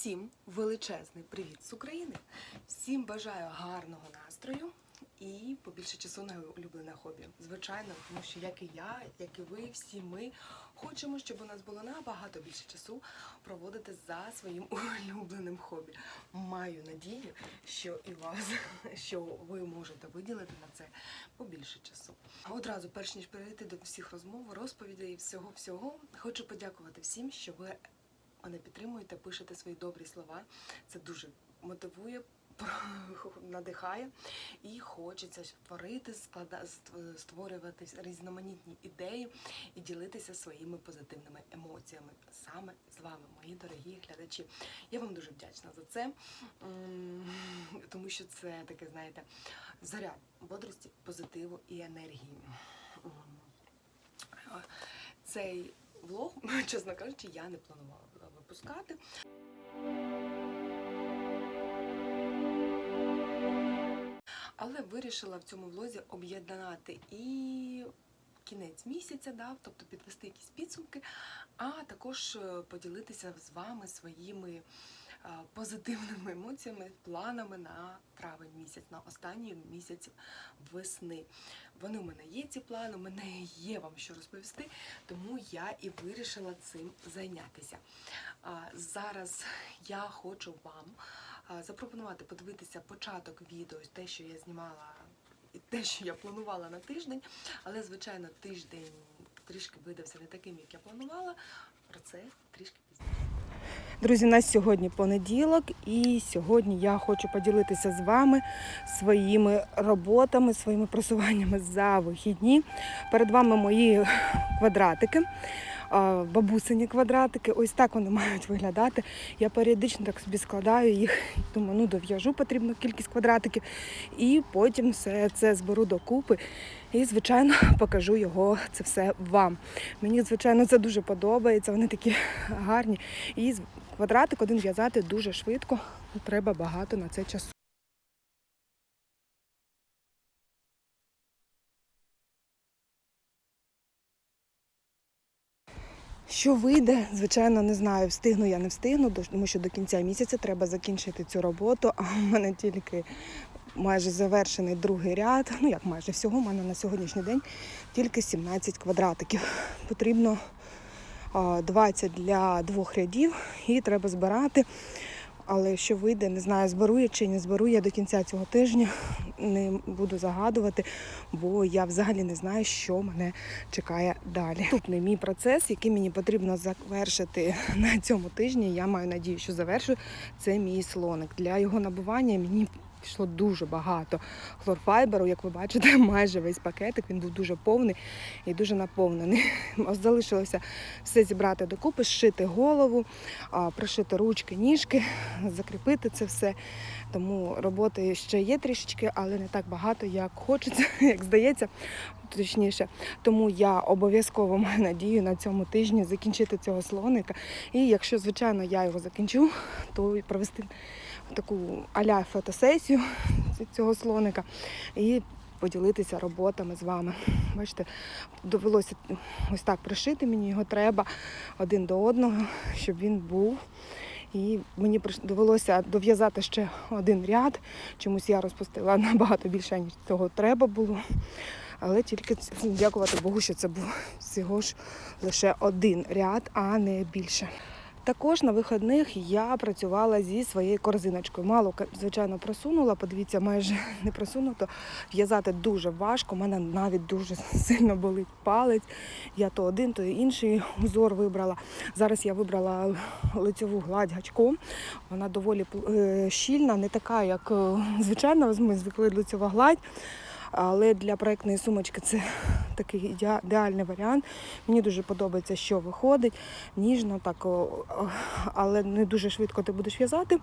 Всім величезний привіт з України. Всім бажаю гарного настрою і побільше часу на улюблене хобі. Звичайно, тому що як і я, як і ви, всі ми хочемо, щоб у нас було набагато більше часу проводити за своїм улюбленим хобі. Маю надію, що і вас, що ви можете виділити на це побільше часу. Одразу, перш ніж перейти до всіх розмов, розповідей і всього всього, хочу подякувати всім, що ви мене підтримуєте, пишете свої добрі слова. Це дуже мотивує, надихає і хочеться творити, створювати різноманітні ідеї і ділитися своїми позитивними емоціями саме з вами, мої дорогі глядачі. Я вам дуже вдячна за це, тому що це таке, знаєте, заряд бодрості, позитиву і енергії. Цей влог, чесно кажучи, я не планувала випускати. Але вирішила в цьому влозі об'єднати і кінець місяця, да, тобто підвести якісь підсумки, а також е, поділитися з вами своїми позитивними емоціями, планами на травень місяць, на останній місяць весни. Вони у мене є ці плани, у мене є вам що розповісти, тому я і вирішила цим зайнятися. Зараз я хочу вам запропонувати подивитися початок відео, те, що я знімала, і те, що я планувала на тиждень. Але, звичайно, тиждень трішки видався не таким, як я планувала. Про це трішки пізніше. Друзі, у нас сьогодні понеділок, і сьогодні я хочу поділитися з вами своїми роботами, своїми просуваннями за вихідні. Перед вами мої квадратики, бабусині квадратики. Ось так вони мають виглядати. Я періодично так собі складаю їх, думаю, ну дов'яжу потрібну кількість квадратиків, і потім все це зберу докупи. І, звичайно, покажу його це все вам. Мені, звичайно, це дуже подобається. Вони такі гарні. І квадратик один в'язати дуже швидко. Треба багато на це часу. Що вийде, звичайно, не знаю, встигну я не встигну, тому що до кінця місяця треба закінчити цю роботу, а в мене тільки майже завершений другий ряд. Ну як майже всього, в мене на сьогоднішній день тільки 17 квадратиків. Потрібно 20 для двох рядів і треба збирати. Але що вийде, не знаю, зберу я чи не зберу я до кінця цього тижня. Не буду загадувати, бо я взагалі не знаю, що мене чекає далі. Наступний мій процес, який мені потрібно завершити на цьому тижні. Я маю надію, що завершу. Це мій слоник. Для його набування мені пішло дуже багато хлорфайберу. Як ви бачите, майже весь пакетик. Він був дуже повний і дуже наповнений. Залишилося все зібрати докупи, зшити голову, пришити ручки, ніжки, закріпити це все. Тому роботи ще є трішечки, але не так багато, як хочеться, як здається, точніше. Тому я обов'язково маю надію на цьому тижні закінчити цього слоника. І якщо, звичайно, я його закінчу, то провести таку аля фотосесію цього слоника і поділитися роботами з вами. Бачите, довелося ось так пришити, мені його треба один до одного, щоб він був. І мені довелося дов'язати ще один ряд. Чомусь я розпустила набагато більше, ніж цього треба було. Але тільки дякувати Богу, що це був всього ж лише один ряд, а не більше. Також на вихідних я працювала зі своєю корзиночкою. Мало, звичайно, просунула. Подивіться, майже не просунуто. В'язати дуже важко. У мене навіть дуже сильно болить палець. Я то один, то інший узор вибрала. Зараз я вибрала лицьову гладь гачком. Вона доволі е, щільна, не така, як е, звичайно, ми звикли лицьова гладь. Але для проектної сумочки це такий ідеальний варіант. Мені дуже подобається, що виходить. Ніжно, так, але не дуже швидко ти будеш в'язати,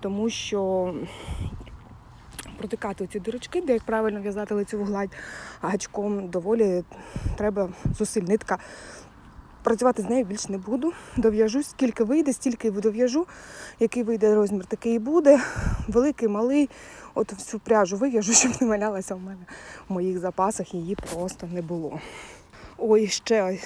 тому що протикати ці дирочки, де як правильно в'язати лицеву гладь гачком, доволі треба зусиль. Нитка працювати з нею більше не буду. Дов'яжу, скільки вийде, стільки дов'яжу. Який вийде розмір, такий і буде. Великий, малий. От всю пряжу вив'яжу, щоб не валялася в мене в моїх запасах, її просто не було. Ой, ще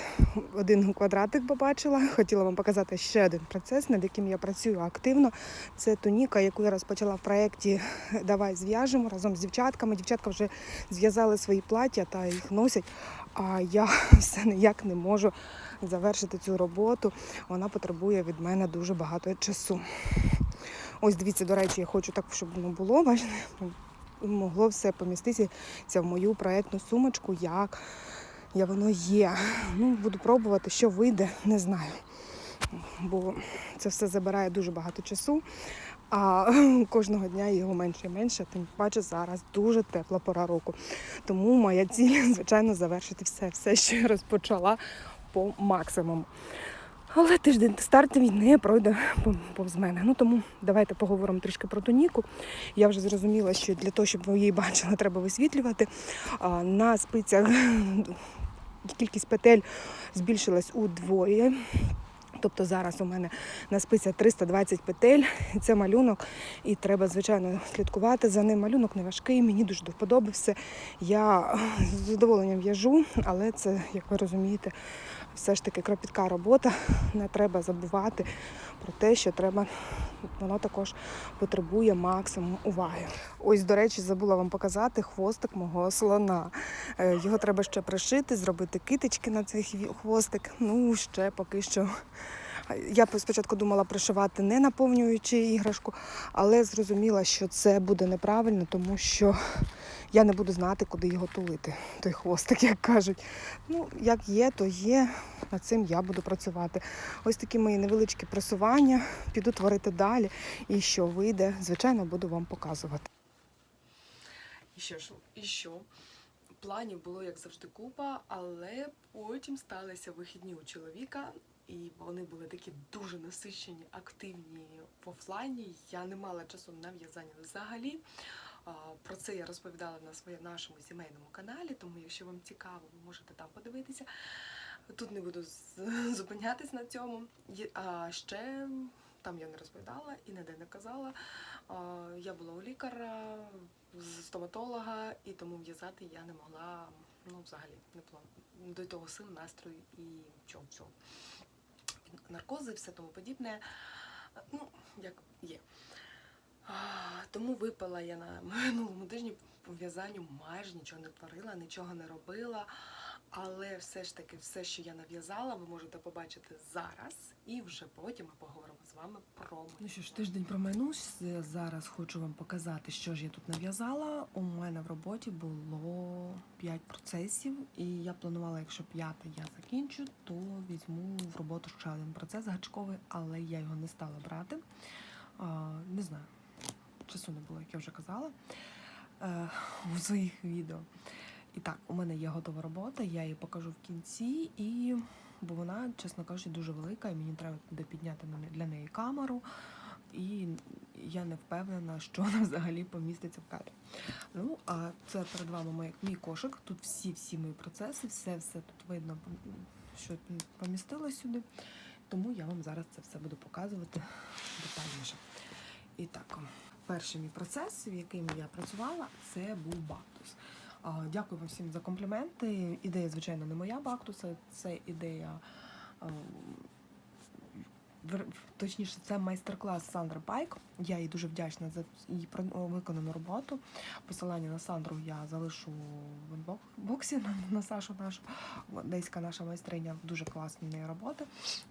один квадратик побачила. Хотіла вам показати ще один процес, над яким я працюю активно. Це туніка, яку я розпочала в проєкті Давай зв'яжемо разом з дівчатками. Дівчатка вже зв'язали свої плаття та їх носять. А я все ніяк не можу завершити цю роботу. Вона потребує від мене дуже багато часу. Ось дивіться, до речі, я хочу так, щоб воно було. Бачите, могло все поміститися в мою проєктну сумочку, як я воно є. Ну, буду пробувати, що вийде, не знаю. Бо це все забирає дуже багато часу, а кожного дня його менше і менше, тим паче зараз дуже тепла пора року. Тому моя ціль, звичайно, завершити все, все, що я розпочала по максимуму. Але тиждень старту війни пройде повз мене. Ну тому давайте поговоримо трішки про тоніку. Я вже зрозуміла, що для того, щоб ви її бачили, треба висвітлювати. На спицях кількість петель збільшилась удвоє. Тобто зараз у мене на спицях 320 петель, це малюнок, і треба, звичайно, слідкувати за ним. Малюнок не важкий, мені дуже до вподоби все. Я з задоволенням в'яжу, але це, як ви розумієте, все ж таки кропітка робота. Не треба забувати про те, що треба, воно також потребує максимум уваги. Ось, до речі, забула вам показати хвостик мого слона. Е, Його треба ще пришити, зробити китички на цей хвостик. Ну, ще поки що. Я спочатку думала пришивати не наповнюючи іграшку, але зрозуміла, що це буде неправильно, тому що я не буду знати, куди його тулити, той хвостик, як кажуть. Ну, як є, то є. Над цим я буду працювати. Ось такі мої невеличкі просування. Піду творити далі. І що вийде, звичайно, буду вам показувати. І що ж, і що? Планів було як завжди купа, але потім сталися вихідні у чоловіка, і вони були такі дуже насичені, активні в офлайні. Я не мала часу на в'язання взагалі. Про це я розповідала на своєму нашому сімейному каналі, тому якщо вам цікаво, ви можете там подивитися. Тут не буду зупинятись на цьому. А ще там я не розповідала і ніде не казала. Я була у лікаря, стоматолога, і тому в'язати я не могла ну, взагалі не було до того сил, настрою і чого всього. Наркози, все тому подібне. Ну, як є. Тому випала я на минулому тижні по в'язанню майже нічого не творила, нічого не робила. Але все ж таки, все, що я нав'язала, ви можете побачити зараз, і вже потім ми поговоримо з вами про мої Ну що ж, тиждень промайнувся. Зараз хочу вам показати, що ж я тут нав'язала. У мене в роботі було 5 процесів, і я планувала, якщо п'ятий я закінчу, то візьму в роботу ще один процес гачковий, але я його не стала брати. А, не знаю, часу не було, як я вже казала е, у своїх відео. І так, у мене є готова робота, я її покажу в кінці, і бо вона, чесно кажучи, дуже велика, і мені треба буде підняти для неї камеру. І я не впевнена, що вона взагалі поміститься в кадрі. Ну, а це перед вами мій, мій кошик. Тут всі-всі мої процеси, все-все тут видно, що помістилось сюди. Тому я вам зараз це все буду показувати детальніше. І так, перший мій процес, в яким я працювала, це був бактус. Дякую вам всім за компліменти. Ідея, звичайно, не моя бактуса, це ідея. Точніше, це майстер-клас Сандри Пайк. Я їй дуже вдячна за її виконану роботу. Посилання на Сандру я залишу в інбоксі на, Сашу нашу. Одеська наша майстриня дуже класні неї роботи,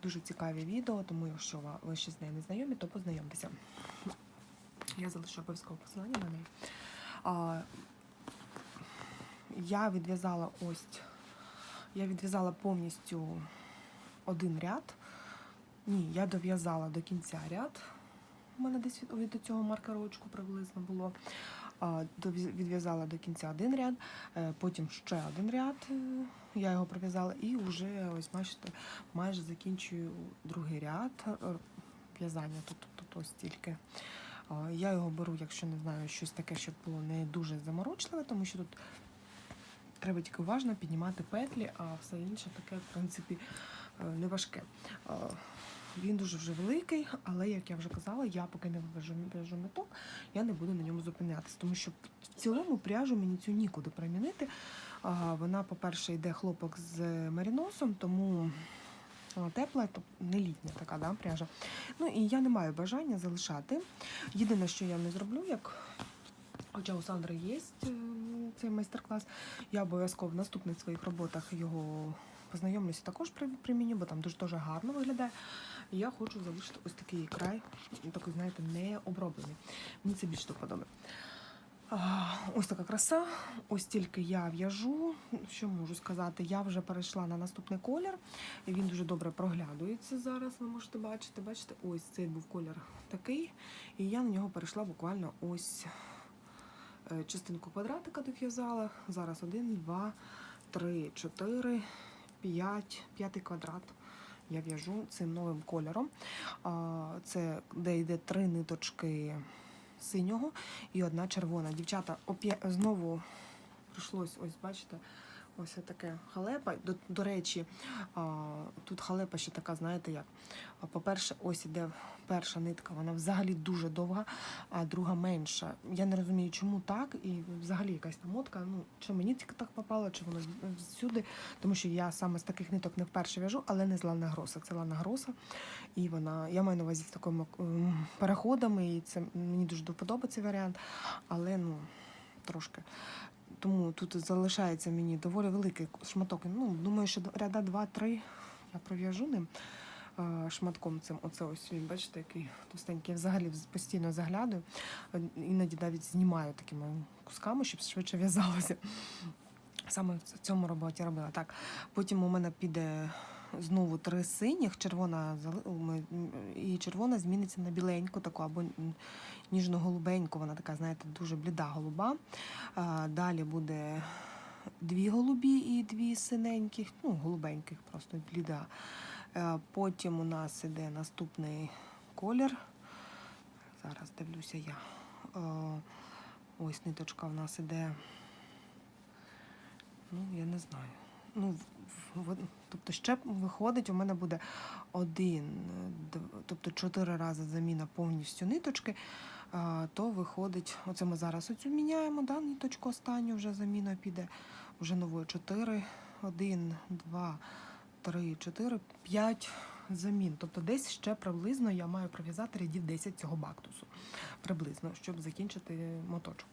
дуже цікаві відео, тому якщо ви ще з нею не знайомі, то познайомтеся. Я залишу обов'язково посилання на неї. А, я відв'язала ось. Я відв'язала повністю один ряд. Ні, я дов'язала до кінця ряд. У мене десь від, від цього маркерочку приблизно було. Відв'язала до кінця один ряд, е, потім ще один ряд. е, Я його пров'язала і вже ось бачите, майже закінчую другий ряд в'язання. Тут, тут ось тільки. Я його беру, якщо не знаю, щось таке, щоб було не дуже заморочливе, тому що тут треба тільки уважно піднімати петлі, а все інше таке, в принципі, е, не важке. Він дуже вже великий, але як я вже казала, я поки не вивожу в'яжу меток, я не буду на ньому зупинятися, тому що в цілому пряжу мені цю нікуди примінити. Вона, по-перше, йде хлопок з меріносом, тому вона тепла, то не літня така да, пряжа. Ну і я не маю бажання залишати. Єдине, що я не зроблю, як хоча у Сандри є е, цей майстер-клас, я обов'язково в наступних своїх роботах його познайомлюся також при- приміню, бо там дуже дуже гарно виглядає. Я хочу залишити ось такий край, такий, знаєте, не оброблений. Мені це більше. А, Ось така краса. Ось тільки я в'яжу. Що можу сказати? Я вже перейшла на наступний колір. Він дуже добре проглядується зараз. Ви можете бачити. Бачите, ось цей був колір такий. І я на нього перейшла буквально ось е, частинку квадратика дов'язала. Зараз один, два, три, чотири, п'ять, п'ятий квадрат. Я в'яжу цим новим кольором. Це де йде три ниточки синього і одна червона. Дівчата, оп'я- знову прийшлось, ось бачите, ось таке халепа. До, до речі, а, тут халепа ще така, знаєте як. По-перше, ось іде перша нитка, вона взагалі дуже довга, а друга менша. Я не розумію, чому так, і взагалі якась намотка. Ну, чи мені тільки так попало, чи воно всюди, тому що я саме з таких ниток не вперше в'яжу, але не з Лана Гроса. Це Лана Гроса. І вона, я маю на увазі з такими переходами, і це мені дуже цей варіант, але ну трошки. Тому тут залишається мені доволі великий шматок. Ну, думаю, що ряда 2-3 я пров'яжу ним е, шматком цим. Оце ось він, бачите, який товстенький. Я взагалі постійно заглядаю. Е, Іноді навіть знімаю такими кусками, щоб швидше в'язалося. Саме в цьому роботі робила. Так, потім у мене піде знову три синіх, червона і червона зміниться на біленьку таку або ніжно-голубеньку. Вона така, знаєте, дуже бліда голуба. Далі буде дві голубі і дві синеньких, ну, голубеньких, просто бліда. Е, Потім у нас іде наступний колір. Зараз дивлюся я. Е, Ось ниточка в нас іде. Ну, я не знаю. Ну, тобто ще виходить, у мене буде один, тобто чотири рази заміна повністю ниточки. То виходить, оце ми зараз оцю міняємо, да, ниточку останню вже заміна піде вже новою. Чотири, один, два, три, чотири, п'ять замін. Тобто десь ще приблизно я маю пров'язати рядів 10 цього бактусу. Приблизно, щоб закінчити моточок.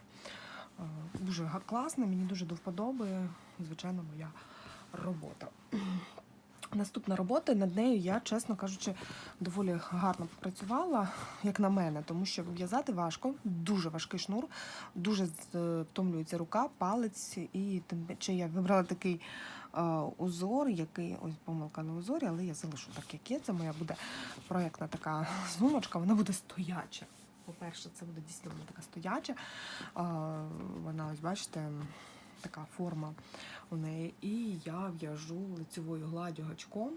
Дуже класно, мені дуже до вподоби. Звичайно, моя робота. Наступна робота над нею я, чесно кажучи, доволі гарно попрацювала, як на мене, тому що в'язати важко, дуже важкий шнур, дуже втомлюється рука, палець, і тим паче я вибрала такий е, узор, який ось помилка на узорі, але я залишу так, як є. Це моя буде проєктна така сумочка, вона буде стояча. По-перше, це буде дійсно така стояча. Е, Вона, ось бачите, така форма у неї. І я в'яжу лицевою гладдю гачком.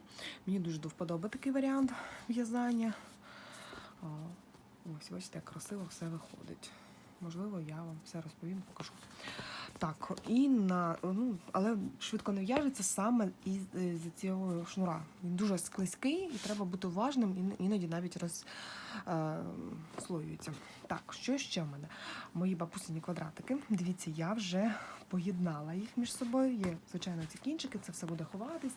Мені дуже до вподоби такий варіант в'язання. Ось, бачите, як красиво все виходить. Можливо, я вам все розповім, покажу. Так, і на, ну, але швидко не в'яжеться саме із е, з цього шнура. Він дуже склизький і треба бути уважним, і іноді навіть розслоюється. Так, що ще в мене? Мої бабусині квадратики. Дивіться, я вже поєднала їх між собою. Є, звичайно, ці кінчики, це все буде ховатись.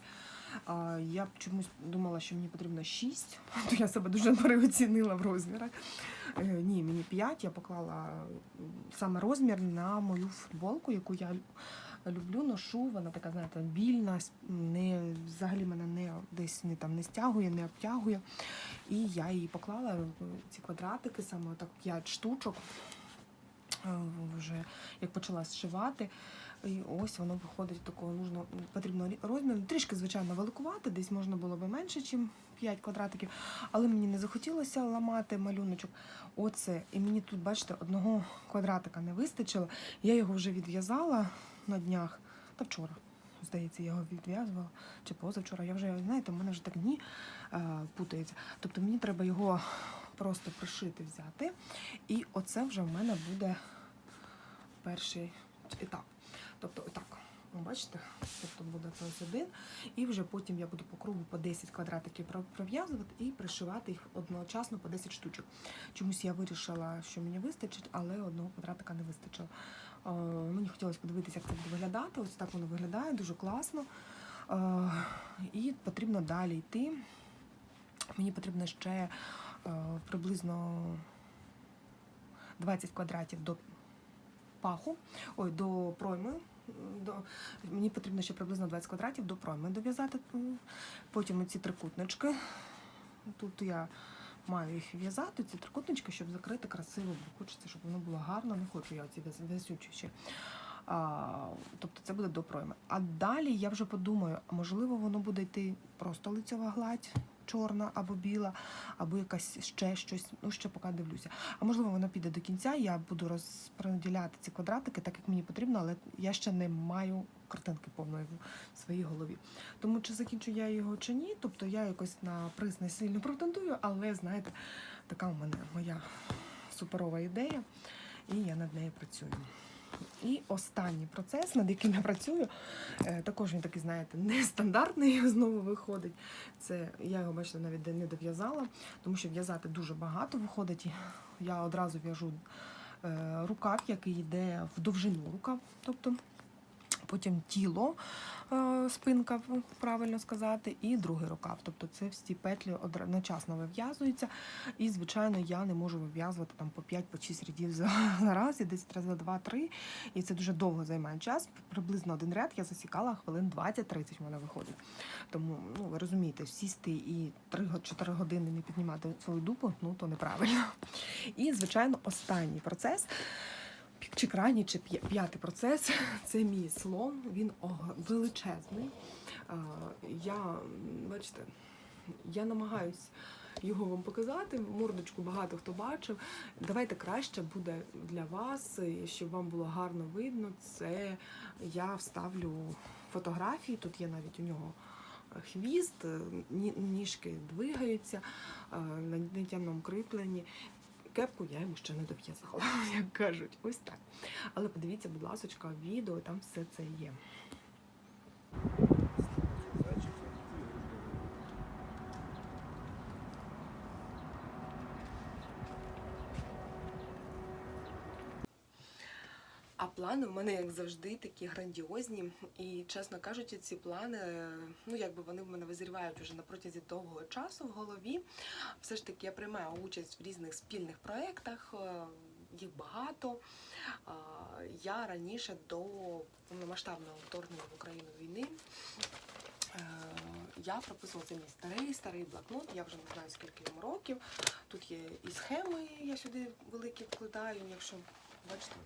Я чомусь думала, що мені потрібно 6, то я себе дуже переоцінила в розмірах. Е, ні, мені 5. Я поклала саме розмір на мою футболку, яку я люблю, ношу. Вона така, знаєте, вільна, не, взагалі мене не десь не, там, не стягує, не обтягує. І я її поклала, е, ці квадратики, саме так 5 штучок. Е, Вже як почала зшивати. І ось воно виходить такого нужно, потрібно розміру. Трішки, звичайно, великувати, десь можна було би менше, ніж 5 квадратиків, але мені не захотілося ламати малюночок. Оце, і мені тут, бачите, одного квадратика не вистачило. Я його вже відв'язала на днях, та вчора. Здається, я його відв'язувала чи позавчора. Я вже, знаєте, в мене вже так дні е, путаються. Тобто мені треба його просто пришити, взяти. І оце вже в мене буде перший етап. Тобто, отак. Бачите, тобто буде це ось один, і вже потім я буду по кругу по 10 квадратиків пров- пров'язувати і пришивати їх одночасно по 10 штучок. Чомусь я вирішила, що мені вистачить, але одного квадратика не вистачило. Е, Мені хотілося подивитися, як це буде виглядати. Ось так воно виглядає, дуже класно. Е, І потрібно далі йти. Мені потрібно ще е, приблизно 20 квадратів до паху, ой, до пройми. До, мені потрібно ще приблизно 20 квадратів до пройми дов'язати. Потім ці трикутнички. Тут я маю їх в'язати, ці трикутнички, щоб закрити красиво, бо хочеться, щоб воно було гарно. Не хочу я ці висючіші. А, тобто це буде до пройми. А далі я вже подумаю, можливо, воно буде йти просто лицьова гладь, чорна або біла, або якась ще щось. Ну, ще поки дивлюся. А можливо, воно піде до кінця. Я буду розподіляти ці квадратики, так як мені потрібно, але я ще не маю картинки повної в своїй голові. Тому чи закінчу я його чи ні, тобто я якось на приз не сильно претендую, але знаєте, така у мене моя суперова ідея, і я над нею працюю. І останній процес, над яким я працюю, е, також він такий, знаєте, нестандартний знову виходить. Це я його бачите, навіть не дов'язала, тому що в'язати дуже багато виходить. Я одразу в'яжу е, рукав, який йде в довжину рукав, тобто потім тіло, е, спинка, правильно сказати, і другий рукав. Тобто це всі петлі одночасно вив'язуються. І, звичайно, я не можу вив'язувати там по 5 по 6 рядів за раз, і десь за 2-3. І це дуже довго займає час. Приблизно один ряд я засікала хвилин 20-30 в мене виходить. Тому, ну ви розумієте, сісти і 3-4 години не піднімати свою дупу, ну то неправильно. І, звичайно, останній процес. Чи крайній, чи п'ятий процес це мій слон. Він величезний. Я, бачите, я намагаюсь його вам показати. Мордочку багато хто бачив. Давайте краще буде для вас, щоб вам було гарно видно. Це я вставлю фотографії. Тут є навіть у нього хвіст, ніжки двигаються на нитяному кріпленні. Кепку я йому ще не дов'язала, як кажуть, ось так. Але подивіться, будь ласка, відео, там все це є. А плани в мене, як завжди, такі грандіозні. І, чесно кажучи, ці плани, ну якби вони в мене визрівають уже на протязі довгого часу в голові. Все ж таки я приймаю участь в різних спільних проєктах, е, їх багато. Я раніше до повномасштабного вторгнення в Україну війни. е, Я прописувала це мій старий старий блокнот, я вже не знаю скільки йому років. Тут є і схеми, я сюди великі вкладаю, якщо бачите,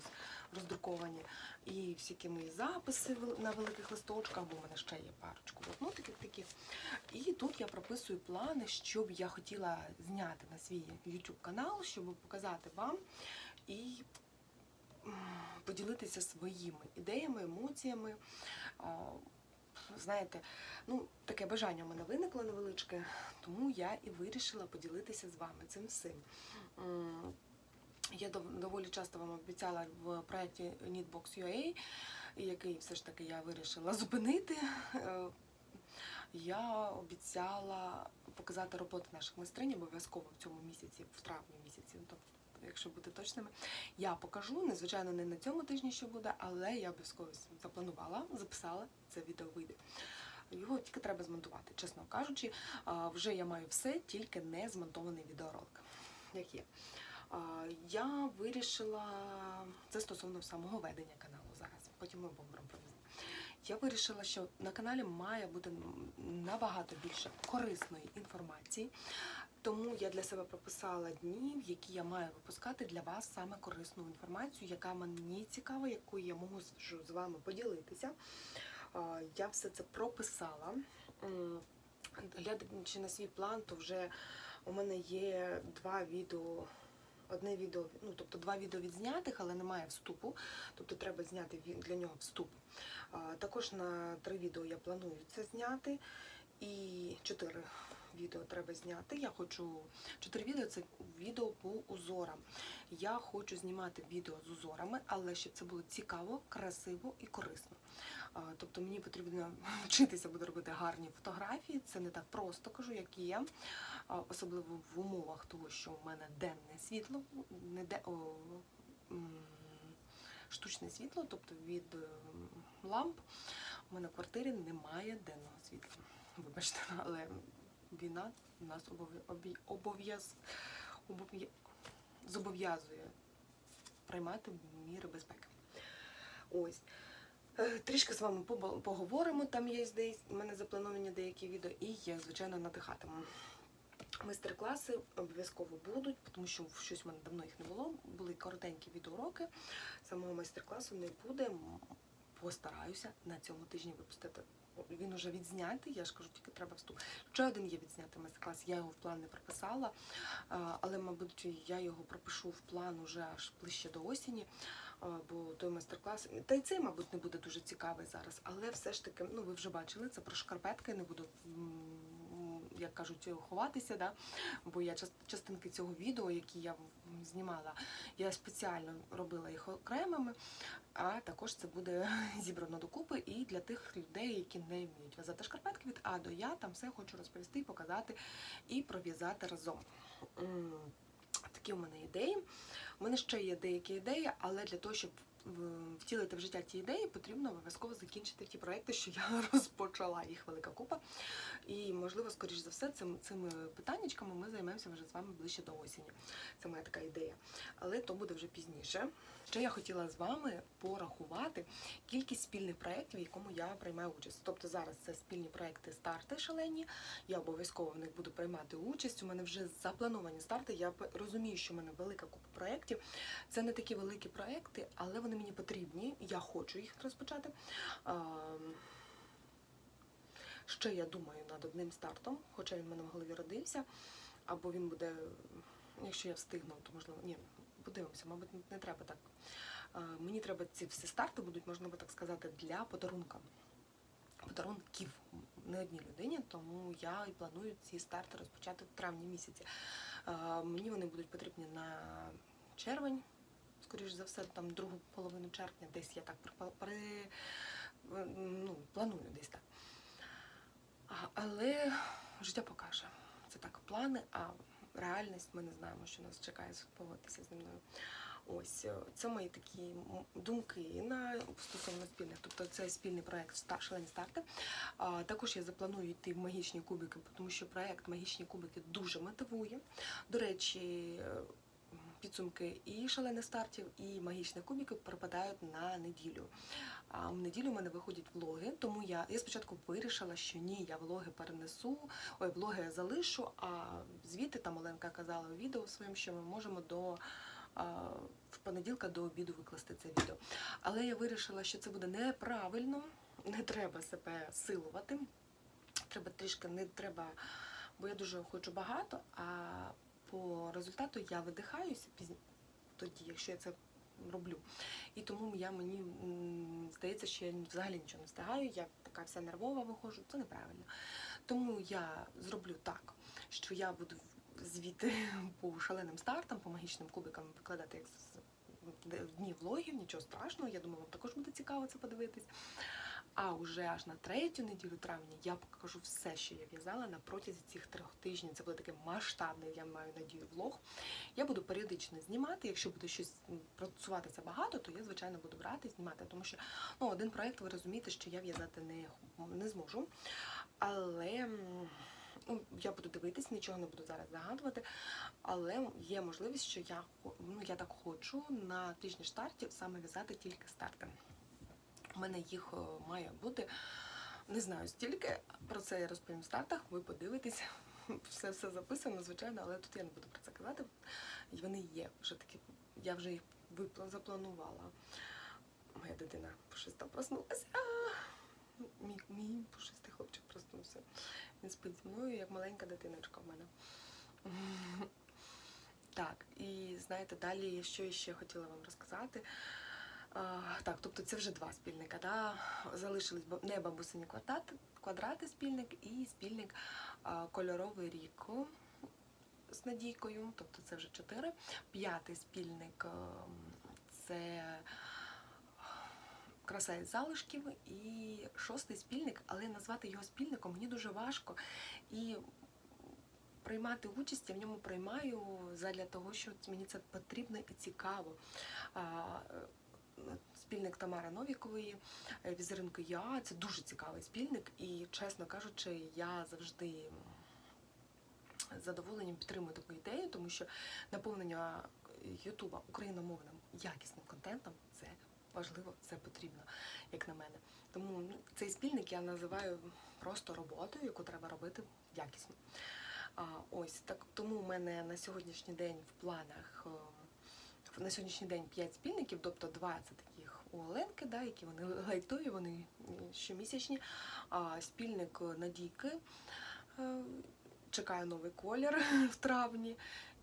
роздруковані, і всякі мої записи на великих листочках, бо в мене ще є парочку блокнотиків таких. І тут я прописую плани, що б я хотіла зняти на свій YouTube канал, щоб показати вам і поділитися своїми ідеями, емоціями. Знаєте, ну таке бажання в мене виникло невеличке, тому я і вирішила поділитися з вами цим всім. Я доволі часто вам обіцяла в проєкті Knitbox.ua, який все ж таки я вирішила зупинити. Е, Я обіцяла показати роботи наших майстринь обов'язково в цьому місяці, в травні місяці, ну, тобто, якщо бути точними. Я покажу, незвичайно не на цьому тижні, що буде, але я обов'язково запланувала, записала це відео вийде. Його тільки треба змонтувати, чесно кажучи. Вже я маю все, тільки не змонтований відеоролик. Як є. Я вирішила це стосовно самого ведення каналу зараз. Потім ми поговоримо про це. Я вирішила, що на каналі має бути набагато більше корисної інформації. Тому я для себе прописала дні, в які я маю випускати для вас саме корисну інформацію, яка мені цікава, якою я можу з вами поділитися. Я все це прописала. Глядачи на свій план, то вже у мене є два відео. Одне відео, ну тобто два відео відзнятих, але немає вступу. Тобто треба зняти для нього вступ. Також на три відео я планую це зняти. І чотири відео треба зняти. Я хочу чотири відео це відео по узорам. Я хочу знімати відео з узорами, але щоб це було цікаво, красиво і корисно. Тобто мені потрібно вчитися буде робити гарні фотографії. Це не так просто кажу, як є. Особливо в умовах того, що в мене денне світло, не де, о, штучне світло, тобто від е, ламп. У мене в квартирі немає денного світла. Вибачте, але війна нас зобов'язує приймати міри безпеки. Ось. Е, Трішки з вами поговоримо. Там є десь у мене заплановані деякі відео, і я, звичайно, надихатиму. Майстер-класи обов'язково будуть, тому що щось в мене давно їх не було. Були коротенькі відеоуроки. Самого майстер-класу не буде. Постараюся на цьому тижні випустити. Він уже відзнятий, я ж кажу, тільки треба вступ. Ще один є відзнятий майстер-клас, я його в план не прописала, але, мабуть, я його пропишу в план уже аж ближче до осені, бо той майстер-клас, та й цей, мабуть, не буде дуже цікавий зараз, але все ж таки, ну ви вже бачили, це про шкарпетки, не буду, як кажуть, ховатися, да? бо я частинки цього відео, які я знімала, я спеціально робила їх окремими, а також це буде зібрано докупи і для тих людей, які не вміють в'язати шкарпетки від А до Я, там все хочу розповісти, показати і пров'язати разом. Такі у мене ідеї. У мене ще є деякі ідеї, але для того, щоб в- втілити в життя ті ідеї, потрібно обов'язково закінчити ті проекти, що я розпочала. Їх велика купа. І, можливо, скоріш за все, цим, цими питаннячками ми займемося вже з вами ближче до осені. Це моя така ідея. Але то буде вже пізніше. Ще я хотіла з вами порахувати кількість спільних проєктів, в якому я приймаю участь. Тобто зараз це спільні проекти старти шалені. Я обов'язково в них буду приймати участь. У мене вже заплановані старти. Я розумію, що в мене велика купа проєктів. Це не такі великі проекти, але вони мені потрібні. Я хочу їх розпочати. Ам, Ще я думаю над одним стартом, хоча він в мене в голові родився, або він буде, якщо я встигну, то можливо, ні, подивимося, мабуть, не- не треба так. Мені треба ці всі старти будуть, можна би так сказати, для подарунка. Подарунків не одній людині, тому я і планую ці старти розпочати в травні місяці. Мені вони будуть потрібні на червень, скоріш за все, там другу половину червня, десь я так при, при ну, планую десь так. А, Але життя покаже. Це так плани, а реальність ми не знаємо, що нас чекає погодитися зі мною. Ось е, це мої такі думки на стосовно спільних. Тобто це спільний проект «Ста- шалені старти. А, також я запланую йти в магічні кубики, тому що проект Магічні кубики дуже мотивує. До речі, е, підсумки і шалених стартів, і магічних кубиків припадають на неділю. А в неділю в мене виходять влоги, тому я, я спочатку вирішила, що ні, я влоги перенесу, ой, влоги я залишу, а звідти там Оленка казала у відео своєму, що ми можемо до в понеділка до обіду викласти це відео. Але я вирішила, що це буде неправильно, не треба себе силувати. Треба трішки не треба, бо я дуже хочу багато, а по результату я видихаюся пізні тоді, якщо я це роблю. І тому я мені здається, що я взагалі нічого не встигаю, я така вся нервова виходжу, це неправильно. Тому я зроблю так, що я буду звідти по шаленим стартам, по магічним кубикам викладати як з- в дні влогів, нічого страшного. Я думаю, вам також буде цікаво це подивитись. А вже аж на третю неділю травня я покажу все, що я в'язала на протязі цих трьох тижнів. Це буде такий масштабний, я маю надію, влог. Я буду періодично знімати. Якщо буде щось працюватися багато, то я звичайно буду брати знімати, тому що ну, один проект ви розумієте, що я в'язати не, не зможу. Але ну, я буду дивитись, нічого не буду зараз загадувати. Але є можливість, що я ну, я так хочу на тижні стартів саме в'язати тільки старти. У мене їх е, має бути. Не знаю стільки. Про це я розповім в стартах. Ви подивитесь. Все все записано, звичайно, але тут я не буду про це казати. Вони є вже такі. Я вже їх запланувала. Моя дитина пушиста проснулася. Мій, мій пушистий хлопчик проснувся. Він спить зі мною, як маленька дитиночка в мене. Так, і знаєте, далі, що я ще хотіла вам розказати. Так, тобто це вже два спільника. Да? Залишились не бабусині квадрати, квадрати спільник і спільник кольоровий ріко з надійкою, тобто це вже чотири. П'ятий спільник ем, це краса із залишків. І шостий спільник, але назвати його спільником мені дуже важко. І приймати участь я в ньому приймаю задля того, що мені це потрібно і цікаво. Е, спільник Тамара Новікової, е, візерунки Я. Це дуже цікавий спільник, і чесно кажучи, я завжди задоволенням підтримую таку ідею, тому що наповнення Ютуба україномовним якісним контентом це важливо, це потрібно, як на мене. Тому ну, цей спільник я називаю просто роботою, яку треба робити якісно. А, ось так тому у мене на сьогоднішній день в планах. На сьогоднішній день 5 спільників, тобто 20 таких у Оленки, да, які вони лайтові, вони щомісячні. А спільник Надійки е, чекаю новий колір в травні.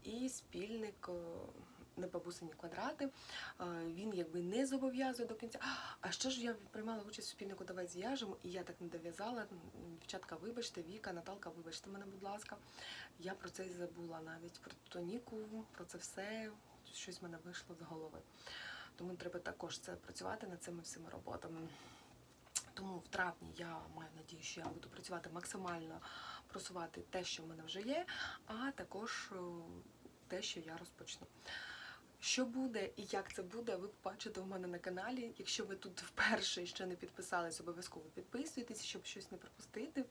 І спільник е, не бабусині квадрати. Е, Він якби не зобов'язує до кінця. А що ж я приймала участь у спільнику Давай зв'яжемо, і я так не дов'язала. Дівчатка, вибачте, Віка, Наталка, вибачте мене, будь ласка. Я про це і забула навіть про тоніку, про це все. Щось в мене вийшло з голови. Тому треба також це працювати над цими всіма роботами. Тому в травні я маю надію, що я буду працювати максимально просувати те, що в мене вже є, а також е, те, що я розпочну. Що буде і як це буде, ви побачите в мене на каналі. Якщо ви тут вперше ще не підписались, обов'язково підписуйтесь, щоб щось не пропустити,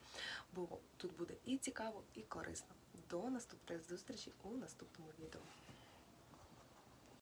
бо тут буде і цікаво, і корисно. До наступної зустрічі у наступному відео.